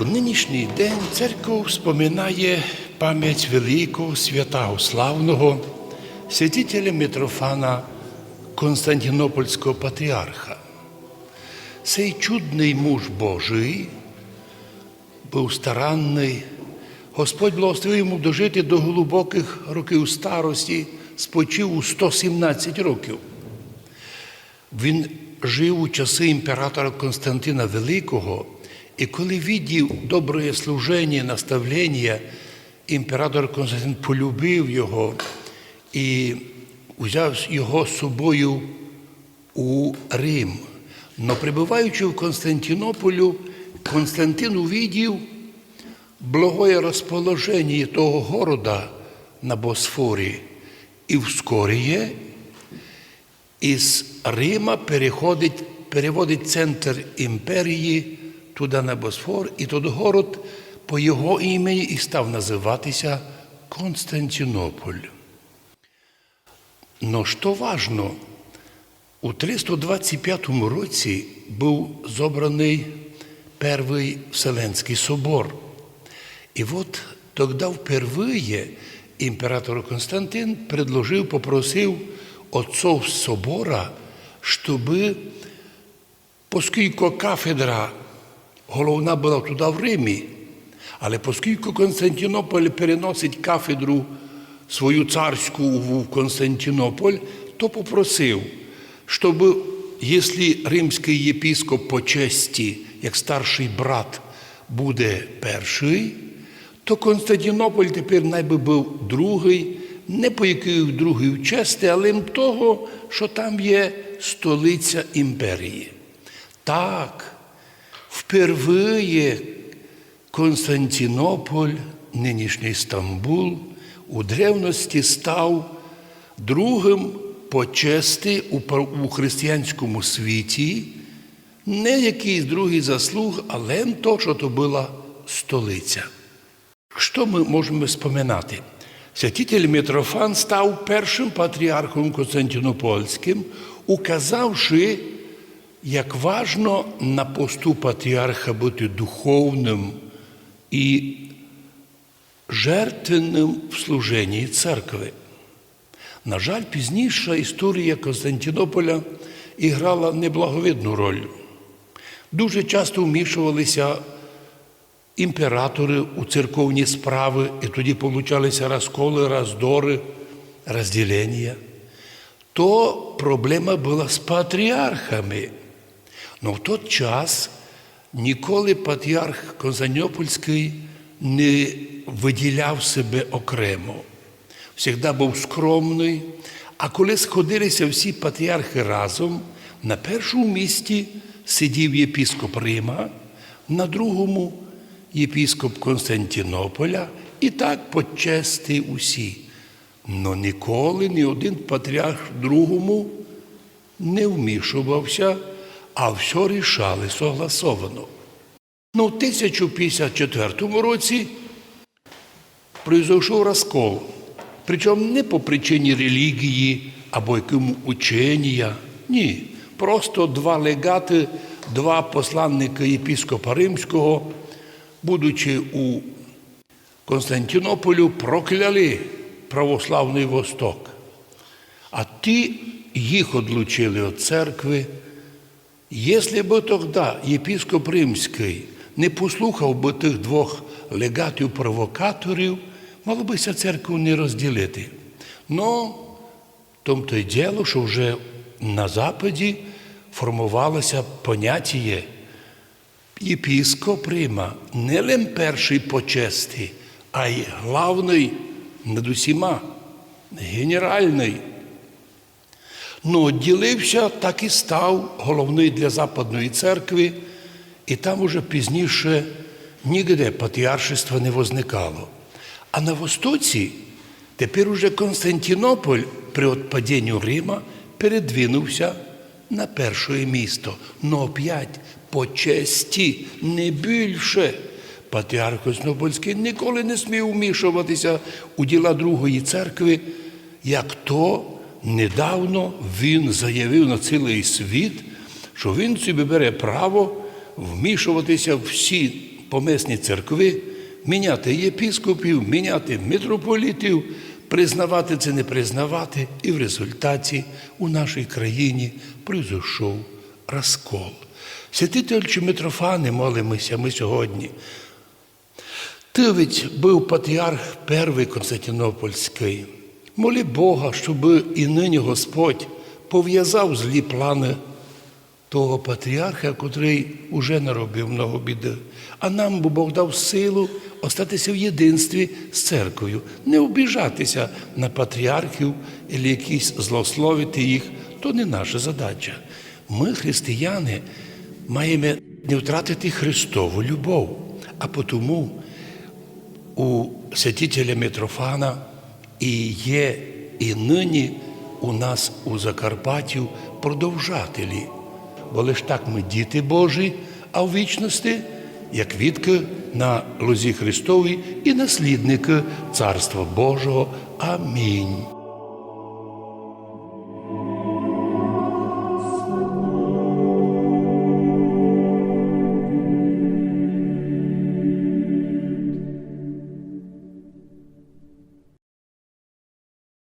У нинішній день церква вспоминає пам'ять великого святого славного святителя Митрофана Константинопольського патріарха. Цей чудний муж Божий був старанний. Господь благословив йому дожити до глибоких років старості, спочив у 117 років. Він жив у часи імператора Константина Великого, і коли віддів добре служення, наставлення, імператор Константин полюбив його і взяв його з собою у Рим. Но прибуваючи в Константинополю, Константин увидів благое розположення того города на Босфорі і вскоріє із Рима переходить, переводить центр імперії туди на Босфор, і той город по його імені і став називатися Константинополь. Но що важно, у 325 році був зобраний Перший Вселенський собор. І от тоді впервые імператор Константин предложив, попросив отцов собора, щоб, оскільки кафедра головна була туди в Римі, але оскільки Константинополь переносить кафедру свою царську в Константинополь, то попросив, щоб, якщо римський єпіскоп по честі, як старший брат, буде перший, то Константинополь тепер найби був другий, не по якій другій честі, але того, що там є столиця імперії. Так, впервые Константинополь, нинішній Стамбул, у древності став другим по честі у у християнському світі, не якийсь другий заслуг, але то, що то була столиця. Що ми можемо споминати? Святитель Митрофан став першим патріархом Константинопольським, указавши, як важно на посту патріарха бути духовним і жертвенним в служенні церкви. На жаль, пізніша історія Константинополя іграла неблаговидну роль. Дуже часто вмішувалися імператори у церковні справи, і тоді получалися розколи, роздори, розділення. То проблема була з патріархами. Но в той час ніколи патріарх Константинопольський не виділяв себе окремо. Всегда був скромний. А коли сходилися всі патріархи разом, на першому місці сидів єпіскоп Рима, на другому єпіскоп Константинополя, і так по честі усі. Но ніколи ні один патріарх другому не вмішувався, а все рішали согласовано. Ну, в 1054 році произошов розкол. Причому не по причині релігії або якому учення. Ні. Просто два легати, два посланника єпіскопа Римського, будучи у Константинополю, прокляли православний Восток. А ті їх одлучили від церкви. Якщо б тоді єпіскоп Римський не послухав би тих двох легатів-провокаторів, мало би церкву не розділити. Ну, в то й діло, що вже на Западі формувалося поняття єпіскоп Рима не лише перший по честі, а й главний над усіма, генеральний. Ну, ділився, так і став головний для Западної церкви, і там уже пізніше ніде патріаршества не возникало. А на Востоці тепер уже Константинополь при отпадінні Рима передвинувся на перше місто. Но опять по честі, не більше. Патріарх Константинопольський ніколи не смів вмішуватися у діла Другої церкви, як то недавно він заявив на цілий світ, що він собі бере право вмішуватися в всі помісні церкви, міняти єпіскопів, міняти митрополітів, признавати це не признавати, і в результаті у нашій країні пройшов розкол. Святитель Митрофани молимося ми сьогодні. Ти ведь був патріарх перший Константинопольський. Молі Бога, щоб і нині Господь пов'язав злі плани того патріарха, котрий уже наробив много біди. А нам бо Бог дав силу остатися в єдинстві з церквою, не обіжатися на патріархів або якісь злословити їх, то не наша задача. Ми, християни, маємо не втратити Христову любов, а тому у святителя Митрофана і є і нині у нас у Закарпаттю продовжателі. Бо лиш так ми діти Божі, а в вічності, як відки на лозі Христовій і наслідники Царства Божого. Амінь.